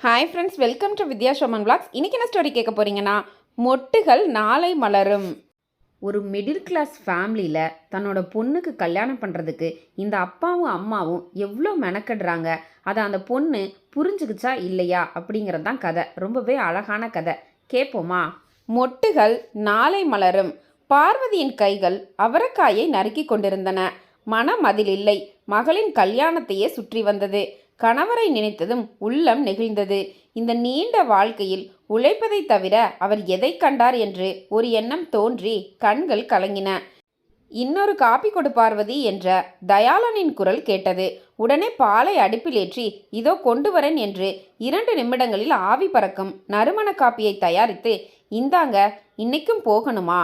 Hi friends welcome to Vidya showman blogs இன்னைக்கு என்ன story கேட்க போறீங்கன்னா மொட்டுகள் நாளை மலரும். ஒரு மிடில் கிளாஸ் ஃபேமிலியில் தன்னோட பொண்ணுக்கு கல்யாணம் பண்ணுறதுக்கு இந்த அப்பாவும் அம்மாவும் எவ்வளோ மெனக்கடுறாங்க? அதை அந்த பொண்ணு புரிஞ்சுக்கிச்சா இல்லையா? அப்படிங்கிறது தான் கதை. ரொம்பவே அழகான கதை. கேட்போமா? மொட்டுகள் நாளை மலரும். பார்வதியின் கைகள் அவரைக்காயை நறுக்கி கொண்டிருந்தன. மனமதில் இல்லை. மகளின் கல்யாணத்தையே சுற்றி வந்தது. கணவரை நினைத்ததும் உள்ளம் நெகிழ்ந்தது. இந்த நீண்ட வாழ்க்கையில் உழைப்பதை தவிர அவர் எதை கண்டார் என்று ஒரு எண்ணம் தோன்றி கண்கள் கலங்கின. இன்னொரு காப்பி கொடு பார்வதி என்ற தயாளனின் குரல் கேட்டது. உடனே பாலை அடுப்பில் ஏற்றி இதோ கொண்டு வரேன் என்று இரண்டு நிமிடங்களில் ஆவி பறக்கும் நறுமண காப்பியை தயாரித்து இந்தாங்க இன்னைக்கும் போகணுமா?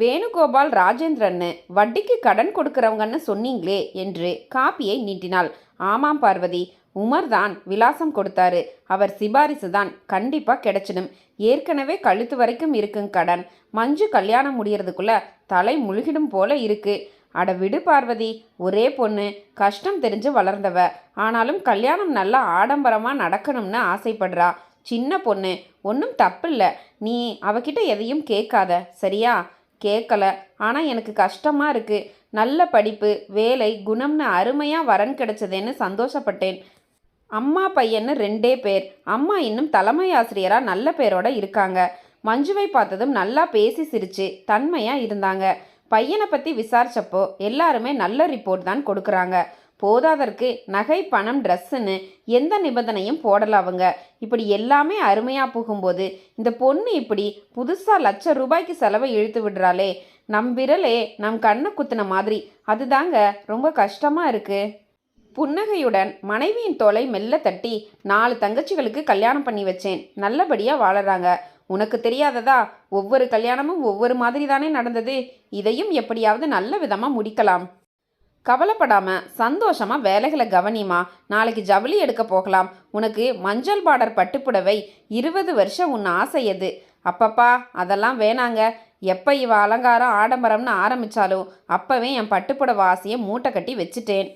வேணுகோபால் ராஜேந்திரன்னு வட்டிக்கு கடன் கொடுக்கறவங்கன்னு சொன்னீங்களே என்று காப்பியை நீட்டினாள். ஆமாம் பார்வதி உமர் தான் விலாசம் கொடுத்தாரு. அவர் சிபாரிசு தான் கண்டிப்பாக கிடைச்சிடும். ஏற்கனவே கழுத்து வரைக்கும் இருக்குங்க கடன் மஞ்சு கல்யாணம் முடியறதுக்குள்ள தலை முழுகிடும் போல இருக்கு. அட விடு பார்வதி ஒரே பொண்ணு கஷ்டம் தெரிஞ்சு வளர்ந்தவ. ஆனாலும் கல்யாணம் நல்லா ஆடம்பரமாக நடக்கணும்னு ஆசைப்படுறா. சின்ன பொண்ணு ஒன்றும் தப்பில்லை. நீ அவகிட்ட எதையும் கேட்காத சரியா? கேட்கல. ஆனால் எனக்கு கஷ்டமாக இருக்குது நல்ல படிப்பு வேலை குணம்னு அருமையாக வரன் கிடைச்சதேன்னு சந்தோஷப்பட்டேன். அம்மா பையன்னு ரெண்டே பேர். அம்மா இன்னும் தலைமை ஆசிரியராக நல்ல பேரோட இருக்காங்க. மஞ்சுவை பார்த்ததும் நல்லா பேசி சிரிச்சு தன்மையாக இருந்தாங்க. பையனை பற்றி விசாரித்தப்போ எல்லாருமே நல்ல ரிப்போர்ட் தான் கொடுக்குறாங்க. போதாதற்கு நகை பணம் ட்ரெஸ்ஸுன்னு எந்த நிபந்தனையும் போடலாம் அவங்க. இப்படி எல்லாமே அருமையாக போகும்போது இந்த பொண்ணு இப்படி புதுசாக லட்சம் ரூபாய்க்கு செலவை இழுத்து விடுறாளே. நம் விரலே நம் கண்ணை குத்தின மாதிரி. அதுதாங்க ரொம்ப கஷ்டமாக இருக்குது புன்னகையுடன் மனைவியின் தோலை மெல்ல தட்டி நாலு தங்கச்சிகளுக்கு கல்யாணம் பண்ணி வச்சேன். நல்லபடியாக வாழறாங்க. உனக்கு தெரியாததா? ஒவ்வொரு கல்யாணமும் ஒவ்வொரு மாதிரி தானே நடந்தது. இதையும் எப்படியாவது நல்ல விதமாக முடிக்கலாம். கவலைப்படாமல் சந்தோஷமாக வேலைகளை கவனிமா நாளைக்கு ஜவுளி எடுக்க போகலாம். உனக்கு மஞ்சள் பார்டர் பட்டுப்புடவை இருபது வருஷம் உன் ஆசை எது? அப்பப்பா அதெல்லாம் வேணாங்க. எப்போ இவ அலங்காரம் ஆடம்பரம்னு ஆரம்பிச்சாலும் அப்போவே என் பட்டுப்புடவை ஆசையை மூட்டை கட்டி வச்சுட்டேன்.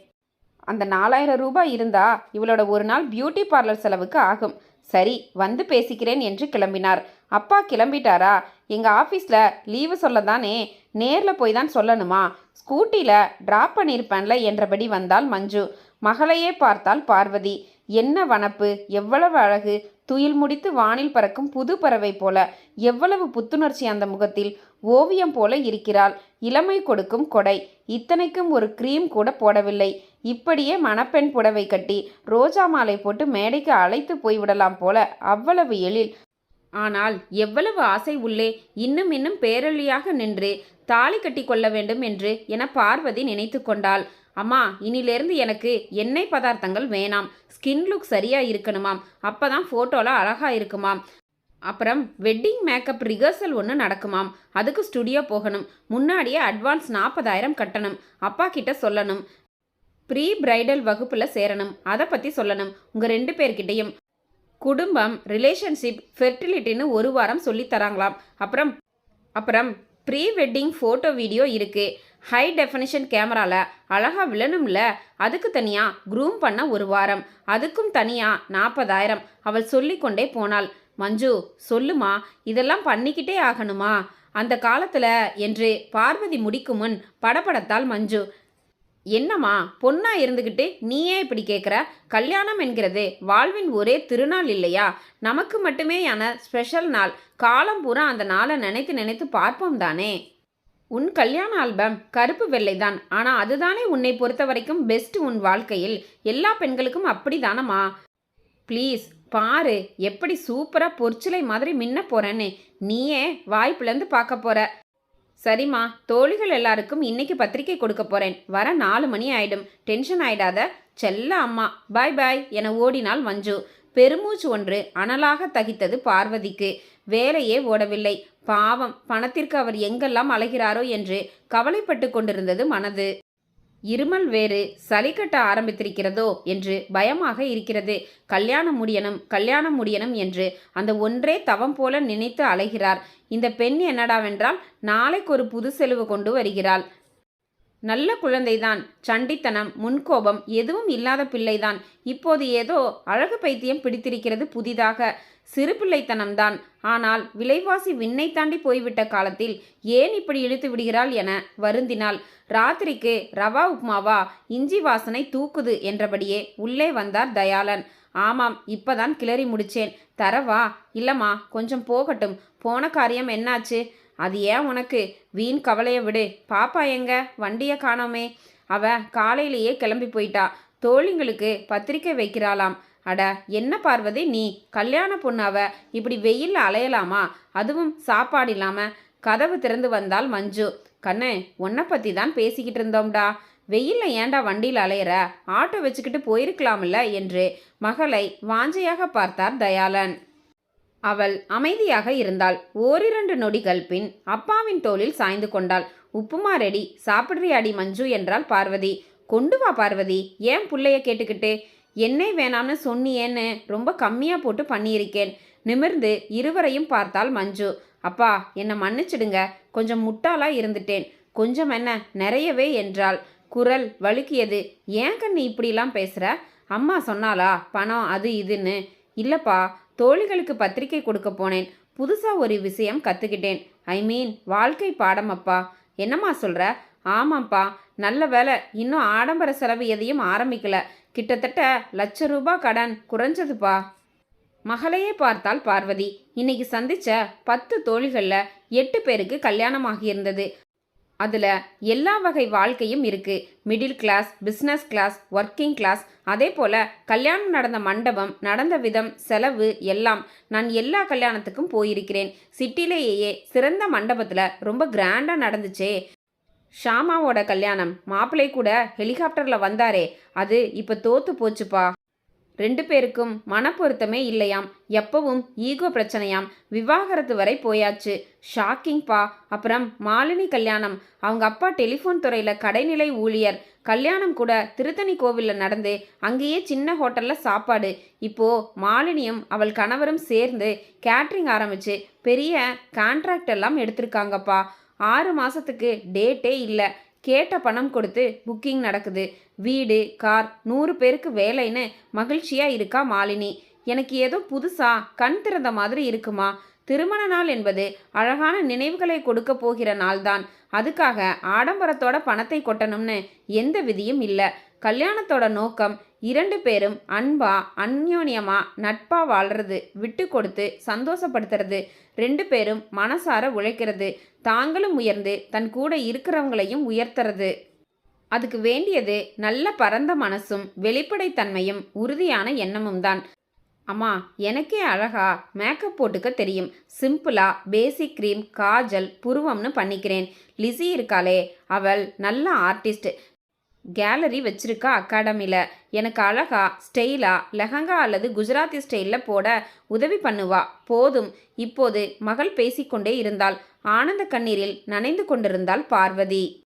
அந்த நாலாயிரம் ரூபாய் இருந்தால் இவளோட ஒரு நாள் பியூட்டி பார்லர் செலவுக்கு ஆகும். சரி வந்து பேசிக்கிறேன் என்று கிளம்பினார். அப்பா கிளம்பிட்டாரா? எங்கள் ஆஃபீஸில் லீவு சொல்ல தானே நேரில் போய் தான் சொல்லணுமா? ஸ்கூட்டியில் ட்ராப் பண்ணியிருப்பேன்ல என்றபடி வந்தால் மஞ்சு. மகளையே பார்த்தால் பார்வதி. என்ன வனப்பு? எவ்வளவு அழகு? துயில் முடித்து வானில் பறக்கும் புது பறவை போல எவ்வளவு புத்துணர்ச்சி அந்த முகத்தில். ஓவியம் போல இருக்கிறாள். இளமை கொடுக்கும் கொடை. இத்தனைக்கும் ஒரு க்ரீம் கூட போடவில்லை. இப்படியே மணப்பெண் புடவை கட்டி ரோஜா மாலை போட்டு மேடைக்கு அழைத்து போய்விடலாம் போல அவ்வளவு எழில். ஆனால் எவ்வளவு ஆசை உள்ளே. இன்னும் இன்னும் பேரொழியாக நின்று தாலி கட்டி கொள்ள வேண்டும் என்று என பார்வதி நினைத்து கொண்டாள். அம்மா இனிலேருந்து எனக்கு எண்ணெய் பதார்த்தங்கள் வேணாம். ஸ்கின் லுக் சரியாக இருக்கணுமாம். அப்போ தான் ஃபோட்டோவில் அழகாக இருக்குமாம். அப்புறம் வெட்டிங் மேக்கப் ரிஹர்சல் ஒன்று நடக்குமாம். அதுக்கு ஸ்டுடியோ போகணும். முன்னாடியே அட்வான்ஸ் நாற்பதாயிரம் கட்டணும். அப்பா கிட்ட சொல்லணும். ப்ரீ பிரைடல் வகுப்பில் சேரணும். அதை பற்றி சொல்லணும். உங்கள் ரெண்டு பேர்கிட்டையும். குடும்பம் ரிலேஷன்ஷிப் ஃபெர்டிலிட்டின்னு ஒரு வாரம் சொல்லித்தராங்களாம் அப்புறம் அப்புறம் ப்ரீ வெட்டிங் ஃபோட்டோ வீடியோ இருக்குது ஹை டெஃபினிஷன் கேமராவில் அழகாக விழணும்ல? அதுக்கு தனியாக க்ரூம் பண்ண ஒரு வாரம். அதுக்கும் தனியாக நாற்பதாயிரம் அவள் சொல்லிக்கொண்டே போனாள். மஞ்சு சொல்லுமா இதெல்லாம் பண்ணிக்கிட்டே ஆகணுமா? அந்த காலத்தில் என்று பார்வதி முடிக்கும் முன் படப்படத்தால் மஞ்சு. என்னம்மா பொண்ணா இருந்துக்கிட்டு நீயே இப்படி கேட்குற கல்யாணம் என்கிறது வாழ்வின் ஒரே திருநாள் இல்லையா? நமக்கு மட்டுமேயான ஸ்பெஷல் நாள். காலம் பூரா அந்த நாளை நினைத்து நினைத்து பார்ப்போம் தானே? உன் கல்யாண ஆல்பம் கருப்பு வெள்ளை தான் ஆனால் அதுதானே உன்னை பொறுத்த வரைக்கும் பெஸ்ட் உன் வாழ்க்கையில். எல்லா பெண்களுக்கும் அப்படி தானம்மா ப்ளீஸ் பாரு எப்படி சூப்பராக பொற்சிலை மாதிரி மின்ன போறேன்னு. நீயே வாய்ப்புலேருந்து பார்க்க போற. சரிம்மா தோழிகள் எல்லாருக்கும் இன்னைக்கு பத்திரிக்கை கொடுக்க போறேன். வர நாலு மணி ஆயிடும். டென்ஷன் ஆயிடாத. செல்ல அம்மா. பாய் பாய் என ஓடினாள் மஞ்சு. பெருமூச்சு ஒன்று அனலாக தகித்தது பார்வதிக்கு. வேலையே ஓடவில்லை. பாவம் பணத்திற்கு அவர் எங்கெல்லாம் அலைகிறாரோ என்று கவலைப்பட்டு கொண்டிருந்தது மனது. இருமல் வேறு சளி கட்ட ஆரம்பித்திருக்கிறதோ என்று பயமாக இருக்கிறது. கல்யாணம் முடியணும் கல்யாணம் முடியணும் என்று அந்த ஒன்றே தவம் போல நினைத்து அலைகிறார். இந்த பெண் என்னடாவென்றால் நாளைக்கு ஒரு புது செலவு கொண்டு வருகிறாள். நல்ல குழந்தைதான் சண்டித்தனம் முன்கோபம் எதுவும் இல்லாத பிள்ளைதான். இப்போது ஏதோ அழகு பைத்தியம் பிடித்திருக்கிறது புதிதாக. சிறு பிள்ளைத்தனம்தான். ஆனால் விலைவாசி விண்ணை தாண்டி போய்விட்ட காலத்தில் ஏன் இப்படி இழுத்து விடுகிறாள் என வருந்தினாள். ராத்திரிக்கு ரவா உப்மாவா இஞ்சி வாசனை தூக்குது என்றபடியே உள்ளே வந்தார் தயாளன். ஆமாம் இப்பதான் கிளறி முடிச்சேன். தரவா இல்லம்மா கொஞ்சம் போகட்டும். போன காரியம் என்னாச்சு? அது ஏன் உனக்கு? வீண் கவலையை விடு. பாப்பா எங்க? வண்டியை காணோமே. அவ காலையிலேயே கிளம்பி போயிட்டா. தோழிங்களுக்கு பத்திரிக்கை வைக்கிறாளாம். அட என்ன பார்வதி நீ? கல்யாண பொண்ணாவ இப்படி வெயில்ல அலையலாமா? அதுவும் சாப்பாடு இல்லாம. கதவு திறந்து வந்தால் மஞ்சு. கண்ணு உன்னை பத்தி தான் பேசிக்கிட்டு இருந்தோம்டா. வெயில்ல ஏன்டா வண்டியில் அலையிற? ஆட்டோ வச்சுக்கிட்டு போயிருக்கலாம்ல என்று மகளை வாஞ்சையாக பார்த்தார் தயாளன். அவள் அமைதியாக இருந்தாள். ஓரிரண்டு நொடிகள் பின் அப்பாவின் தோளில் சாய்ந்து கொண்டாள். உப்புமா ரெடி சாப்பிட்றியாடி மஞ்சு என்றாள் பார்வதி. கொண்டு வா பார்வதி ஏன் புள்ளைய கேட்டுக்கிட்டு? எண்ணெய் வேணாம்னு சொன்னியேன்னு ரொம்ப கம்மியாக போட்டு பண்ணியிருக்கேன். நிமிர்ந்து இருவரையும் பார்த்தாள் மஞ்சு. அப்பா என்னை மன்னிச்சிடுங்க கொஞ்சம் முட்டாளாக இருந்துட்டேன். கொஞ்சம் என்ன நிறையவே என்றாள். குரல் வழுக்கியது. ஏன் கண்ணு இப்படிலாம் பேசுகிற அம்மா சொன்னாலா பணம் அது இதுன்னு. இல்லைப்பா தோழிகளுக்கு பத்திரிக்கை கொடுக்க போனேன். புதுசாக ஒரு விஷயம் கற்றுக்கிட்டேன் ஐ மீன் வாழ்க்கை பாடம் அப்பா. என்னம்மா சொல்கிற ஆமாம்ப்பா. நல்ல வேலை இன்னும் ஆடம்பர செலவு எதையும் ஆரம்பிக்கல. கிட்டத்தட்ட லட்ச ரூபாய் கடன் குறைஞ்சதுப்பா. மகளையே பார்த்தால் பார்வதி இன்னைக்கு சந்திச்ச பத்து தோழிகளில் எட்டு பேருக்கு கல்யாணம் ஆகியிருந்தது அதில் எல்லா வகை வாழ்க்கையும் இருக்குது middle class business class working class அதே போல் கல்யாணம் நடந்த மண்டபம் நடந்த விதம் செலவு எல்லாம் நான் எல்லா கல்யாணத்துக்கும் போயிருக்கிறேன். சிட்டிலேயே சிறந்த மண்டபத்தில் ரொம்ப கிராண்டாக நடந்துச்சே. ஷாமாவோட கல்யாணம் மாப்பிள்ளை கூட ஹெலிகாப்டரில் வந்தாரே. அது இப்போ தோற்று போச்சுப்பா. ரெண்டு பேருக்கும் மனப்பொருத்தமே இல்லையாம். எப்பவும் ஈகோ பிரச்சனையாம். விவாகரத்து வரை போயாச்சு. ஷாக்கிங்ப்பா அப்புறம் மாலினி கல்யாணம். அவங்க அப்பா டெலிஃபோன் துறையில் கடைநிலை ஊழியர். கல்யாணம் கூட திருத்தணி கோவிலில் நடந்து அங்கேயே சின்ன ஹோட்டலில் சாப்பாடு. இப்போ மாலினியும் அவள் கணவரும் சேர்ந்து கேட்ரிங் ஆரம்பிச்சு பெரிய கான்ட்ராக்ட் எல்லாம் எடுத்திருக்காங்கப்பா. ஆறு மாதத்துக்கு டேட்டே இல்லை. கேட்ட பணம் கொடுத்து புக்கிங் நடக்குது. வீடு கார் நூறு பேருக்கு வேலைன்னு மகிழ்ச்சியாக இருக்கா மாலினி? எனக்கு ஏதோ புதுசாக கண் திறந்த மாதிரி இருக்குமா? திருமண நாள் என்பது அழகான நினைவுகளை கொடுக்க போகிற நாள்தான். அதுக்காக ஆடம்பரத்தோட பணத்தை கொட்டணும்னு எந்த விதியும் இல்லை. கல்யாணத்தோட நோக்கம் இரண்டு பேரும் அன்பா அந்யோன்யமா நட்பா வாழ்றது விட்டு கொடுத்து சந்தோஷப்படுத்துறது ரெண்டு பேரும் மனசார உழைக்கிறது தாங்களும் உயர்ந்து தன் கூட இருக்கிறவங்களையும் உயர்த்துறது. அதுக்கு வேண்டியது நல்ல பரந்த மனசும் வெளிப்படைத்தன்மையும் உறுதியான எண்ணமும் தான். அம்மா எனக்கே அழகா மேக்கப் போட்டுக்க தெரியும். சிம்பிளா பேசிக் க்ரீம் காஜல் புருவம்னு பண்ணிக்கிறேன். லிசி இருக்காளே அவள் நல்ல ஆர்டிஸ்ட் கேலரி வச்சிருக்கா அகாடமியில் எனக்கு அழகா ஸ்டைலா லெஹங்கா அல்லது குஜராத்தி ஸ்டைலில் போட உதவி பண்ணுவா. போதும். இப்போது மகள் பேசிக்கொண்டே இருந்தாள். ஆனந்த கண்ணீரில் நனைந்து கொண்டிருந்தாள் பார்வதி.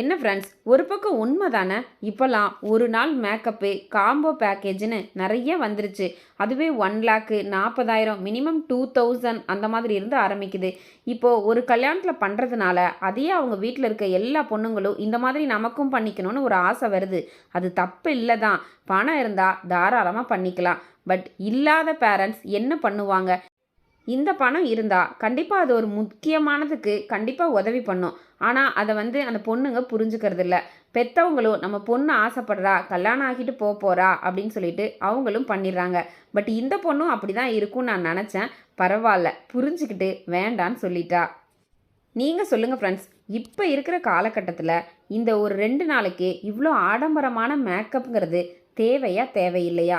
என்ன ஃப்ரெண்ட்ஸ் ஒரு பக்கம் உண்மை தானே இப்போல்லாம் ஒரு நாள் மேக்கப்பு காம்போ பேக்கேஜ்னு நிறைய வந்துருச்சு. அதுவே ஒன் லேக்கு நாற்பதாயிரம் மினிமம் டூ தௌசண்ட் அந்த மாதிரி இருந்து ஆரம்பிக்குது. இப்போது ஒரு கல்யாணத்தில் பண்ணுறதுனால அதையே அவங்க வீட்டில் இருக்க எல்லா பொண்ணுங்களும் இந்த மாதிரி நமக்கும் பண்ணிக்கணும்னு ஒரு ஆசை வருது. அது தப்பு இல்லை தான் பணம் இருந்தால் தாராளமாக பண்ணிக்கலாம். பட் இல்லாத பேரண்ட்ஸ் என்ன பண்ணுவாங்க? இந்த பணம் இருந்தால் கண்டிப்பாக அது ஒரு முக்கியமானதுக்கு கண்டிப்பாக உதவி பண்ணும். ஆனால் அதை வந்து அந்த பொண்ணுங்க புரிஞ்சுக்கிறது இல்லை. பெற்றவங்களும் நம்ம பொண்ணு ஆசைப்படுறா கல்யாணம் ஆகிட்டு போக போகிறா அப்படின்னு சொல்லிட்டு அவங்களும் பண்ணிடுறாங்க. பட் இந்த பொண்ணும் அப்படி தான் இருக்கும்னு நான் நினச்சேன். பரவாயில்ல புரிஞ்சுக்கிட்டு வேண்டான்னு சொல்லிட்டா. நீங்கள் சொல்லுங்கள் ஃப்ரெண்ட்ஸ் இப்போ இருக்கிற காலகட்டத்தில் இந்த ஒரு ரெண்டு நாளைக்கு இவ்வளோ ஆடம்பரமான மேக்கப்புங்கிறது தேவையா தேவையில்லையா?